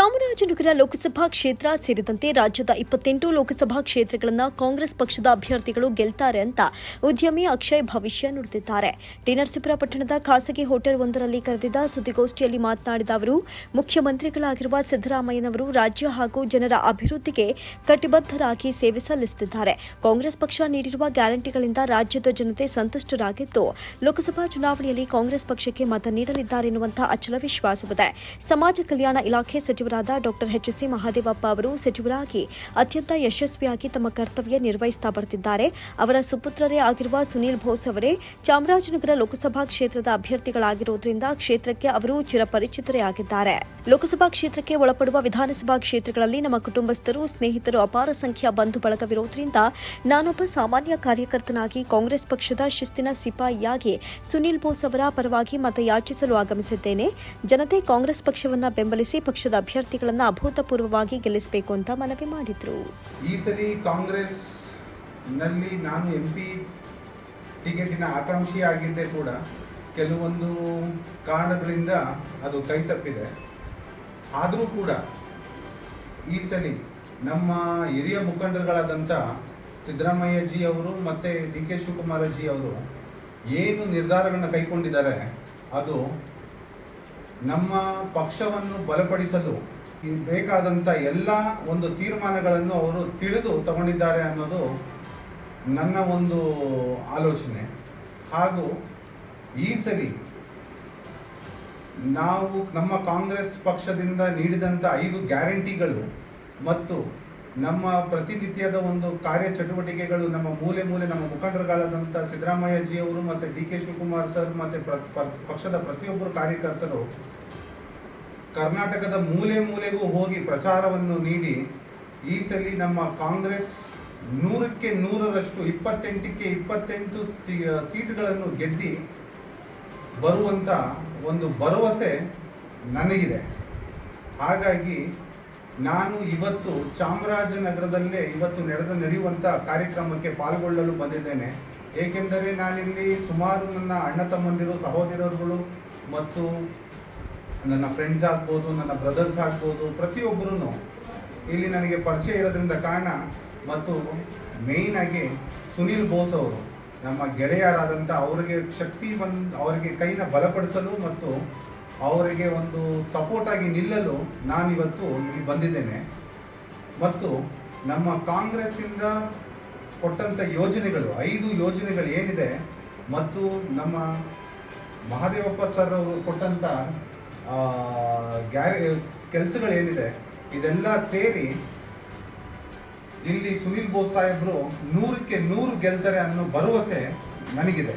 ಚಾಮರಾಜನಗರ ಲೋಕಸಭಾ ಕ್ಷೇತ್ರ ಸೇರಿದಂತೆ ರಾಜ್ಯದ ಇಪ್ಪತ್ತೆಂಟು ಲೋಕಸಭಾ ಕ್ಷೇತ್ರಗಳನ್ನು ಕಾಂಗ್ರೆಸ್ ಪಕ್ಷದ ಅಭ್ಯರ್ಥಿಗಳು ಗೆಲ್ತಾರೆ ಅಂತ ಉದ್ಯಮಿ ಅಕ್ಷಯ್ ಭವಿಷ್ಯ ನುಡಿದಿದ್ದಾರೆ. ಟಿನರ್ಸಿಪುರ ನರಸೀಪುರ ಪಟ್ಟಣದ ಖಾಸಗಿ ಹೋಟೆಲ್ ಒಂದರಲ್ಲಿ ಕರೆದಿದ್ದ ಸುದ್ದಿಗೋಷ್ಠಿಯಲ್ಲಿ ಮಾತನಾಡಿದ ಅವರು, ಮುಖ್ಯಮಂತ್ರಿಗಳಾಗಿರುವ ಸಿದ್ದರಾಮಯ್ಯನವರು ರಾಜ್ಯ ಹಾಗೂ ಜನರ ಅಭಿವೃದ್ಧಿಗೆ ಕಟಿಬದ್ಧರಾಗಿ ಸೇವೆ ಸಲ್ಲಿಸುತ್ತಿದ್ದಾರೆ. ಕಾಂಗ್ರೆಸ್ ಪಕ್ಷ ನೀಡಿರುವ ಗ್ಯಾರಂಟಿಗಳಿಂದ ರಾಜ್ಯದ ಜನತೆ ಸಂತುಷ್ಟರಾಗಿದ್ದು, ಲೋಕಸಭಾ ಚುನಾವಣೆಯಲ್ಲಿ ಕಾಂಗ್ರೆಸ್ ಪಕ್ಷಕ್ಕೆ ಮತ ನೀಡಲಿದ್ದಾರೆ ಎನ್ನುವಂತಹ ಅಚಲ ವಿಶ್ವಾಸವಿದೆ. ಸಮಾಜ ಕಲ್ಯಾಣ ಇಲಾಖೆ ಸಚಿವರಾದ ಡಾಕ್ಟರ್ ಎಚ್ ಸಿ ಮಹಾದೇವಪ್ಪ ಅವರು ಸಚಿವರಾಗಿ ಅತ್ಯಂತ ಯಶಸ್ವಿಯಾಗಿ ತಮ್ಮ ಕರ್ತವ್ಯ ನಿರ್ವಹಿಸುತ್ತಾ ಬರುತ್ತಿದ್ದಾರೆ ಅವರ ಸುಪುತ್ರರೇ ಆಗಿರುವ ಸುನೀಲ್ ಬೋಸ್ ಅವರೇ ಚಾಮರಾಜನಗರ ಲೋಕಸಭಾ ಕ್ಷೇತ್ರದ ಅಭ್ಯರ್ಥಿಗಳಾಗಿರುವುದರಿಂದ ಕ್ಷೇತ್ರಕ್ಕೆ ಅವರು ಚಿರಪರಿಚಿತರೇ ಆಗಿದ್ದಾರೆ. ಲೋಕಸಭಾ ಕ್ಷೇತ್ರಕ್ಕೆ ಒಳಪಡುವ ವಿಧಾನಸಭಾ ಕ್ಷೇತ್ರಗಳಲ್ಲಿ ನಮ್ಮ ಕುಟುಂಬಸ್ಥರು, ಸ್ನೇಹಿತರು ಅಪಾರ ಸಂಖ್ಯೆಯ ಬಂಧು ಬಳಗವಿರುವುದರಿಂದ ನಾನೊಬ್ಬ ಸಾಮಾನ್ಯ ಕಾರ್ಯಕರ್ತನಾಗಿ ಕಾಂಗ್ರೆಸ್ ಪಕ್ಷದ ಶಿಸ್ತಿನ ಸಿಪಾಯಿಯಾಗಿ ಸುನೀಲ್ ಬೋಸ್ ಅವರ ಪರವಾಗಿ ಮತ ಯಾಚಿಸಲು ಆಗಮಿಸಿದ್ದೇನೆ. ಜನತೆ ಕಾಂಗ್ರೆಸ್ ಪಕ್ಷವನ್ನ ಬೆಂಬಲಿಸಿ ಪಕ್ಷದ ಅಭ್ಯರ್ಥಿಗಳನ್ನ ಅಭೂತಪೂರ್ವವಾಗಿ ಗೆಲ್ಲಿಸಬೇಕು ಅಂತ ಮನವಿ ಮಾಡಿದ್ರು. ಈ ಸರಿ ಕಾಂಗ್ರೆಸ್ನಲ್ಲಿ ನಾನು ಎಂ ಪಿ ಟಿಕೆಟಿನ ಆಕಾಂಕ್ಷಿ ಆಗಿದ್ದೆ ಕೂಡ ಕೆಲವೊಂದು ಕಾರಣಗಳಿಂದ ಅದು ಕೈ ತಪ್ಪಿದೆ ಆದರೂ ಕೂಡ ಈ ಸಲಿ ನಮ್ಮ ಹಿರಿಯ ಮುಖಂಡರುಗಳಾದಂಥ ಸಿದ್ದರಾಮಯ್ಯ ಜಿ ಅವರು ಮತ್ತು ಡಿ ಕೆ ಶಿವಕುಮಾರ ಜಿ ಅವರು ಏನು ನಿರ್ಧಾರಗಳನ್ನ ಕೈಗೊಂಡಿದ್ದಾರೆ ಅದು ನಮ್ಮ ಪಕ್ಷವನ್ನು ಬಲಪಡಿಸಲು ಬೇಕಾದಂಥ ಎಲ್ಲ ಒಂದು ತೀರ್ಮಾನಗಳನ್ನು ಅವರು ತಿಳಿದು ತಗೊಂಡಿದ್ದಾರೆ ಅನ್ನೋದು ನನ್ನ ಒಂದು ಆಲೋಚನೆ. ಹಾಗೂ ಈ ಸರಿ ನಾವು ನಮ್ಮ ಕಾಂಗ್ರೆಸ್ ಪಕ್ಷದಿಂದ ನೀಡಿದಂಥ ಐದು ಗ್ಯಾರಂಟಿಗಳು ಮತ್ತು ನಮ್ಮ ಪ್ರತಿನಿತ್ಯದ ಒಂದು ಕಾರ್ಯ ಚಟುವಟಿಕೆಗಳು ನಮ್ಮ ಮೂಲೆ ಮೂಲೆ ನಮ್ಮ ಮುಖಂಡರುಗಳಾದಂಥ ಸಿದ್ದರಾಮಯ್ಯ ಜಿ ಅವರು ಮತ್ತು ಡಿ ಕೆ ಶಿವಕುಮಾರ್ ಸರ್ ಮತ್ತು ಪಕ್ಷದ ಪ್ರತಿಯೊಬ್ಬರು ಕಾರ್ಯಕರ್ತರು ಕರ್ನಾಟಕದ ಮೂಲೆ ಮೂಲೆಗೂ ಹೋಗಿ ಪ್ರಚಾರವನ್ನು ನೀಡಿ ಈ ಸಲ ನಮ್ಮ ಕಾಂಗ್ರೆಸ್ ನೂರಕ್ಕೆ ನೂರರಷ್ಟು ಇಪ್ಪತ್ತೆಂಟಕ್ಕೆ ಇಪ್ಪತ್ತೆಂಟು ಸೀಟ್ಗಳನ್ನು ಗೆದ್ದಿ ಬರುವಂಥ ಒಂದು ಭರವಸೆ ನನಗಿದೆ. ಹಾಗಾಗಿ ನಾನು ಇವತ್ತು ಚಾಮರಾಜನಗರದಲ್ಲೇ ಇವತ್ತು ನಡೆದ ನಡೆಯುವಂಥ ಕಾರ್ಯಕ್ರಮಕ್ಕೆ ಪಾಲ್ಗೊಳ್ಳಲು ಬಂದಿದ್ದೇನೆ. ಏಕೆಂದರೆ ನಾನಿಲ್ಲಿ ಸುಮಾರು ನನ್ನ ಅಣ್ಣ ತಮ್ಮಂದಿರು, ಸಹೋದರರುಗಳು ಮತ್ತು ನನ್ನ ಫ್ರೆಂಡ್ಸ್ ಆಗ್ಬೋದು, ನನ್ನ ಬ್ರದರ್ಸ್ ಆಗ್ಬೋದು ಪ್ರತಿಯೊಬ್ಬರೂ ಇಲ್ಲಿ ನನಗೆ ಪರಿಚಯ ಇರೋದ್ರಿಂದ ಕಾರಣ ಮತ್ತು ಮೇಯ್ನ್ ಆಗಿ ಸುನೀಲ್ ಬೋಸ್ ಅವರು, ನಮ್ಮ ಗೆಳೆಯರಾದಂಥ ಅವರಿಗೆ ಶಕ್ತಿ ಬಂದು, ಅವರಿಗೆ ಕೈನ ಬಲಪಡಿಸಲು ಮತ್ತು ಅವರಿಗೆ ಒಂದು ಸಪೋರ್ಟ್ ಆಗಿ ನಿಲ್ಲಲು ನಾನಿವತ್ತು ಇಲ್ಲಿ ಬಂದಿದ್ದೇನೆ. ಮತ್ತು ನಮ್ಮ ಕಾಂಗ್ರೆಸ್ಸಿಂದ ಕೊಟ್ಟಂಥ ಯೋಜನೆಗಳು, ಐದು ಯೋಜನೆಗಳು ಏನಿದೆ ಮತ್ತು ನಮ್ಮ ಮಹಾದೇವಪ್ಪ ಸರ್ ಅವರು ಕೊಟ್ಟಂಥ ಗ್ಯಾರ ಕೆಲಸಗಳೇನಿದೆ ಇದೆಲ್ಲ ಸೇರಿ ಇಲ್ಲಿ ಸುನೀಲ್ ಬೋಸ್ ಸಾಹೇಬರು ನೂರಕ್ಕೆ ನೂರು ಗೆಲ್ತಾರೆ ಅನ್ನೋ ಭರವಸೆ ನನಗಿದೆ.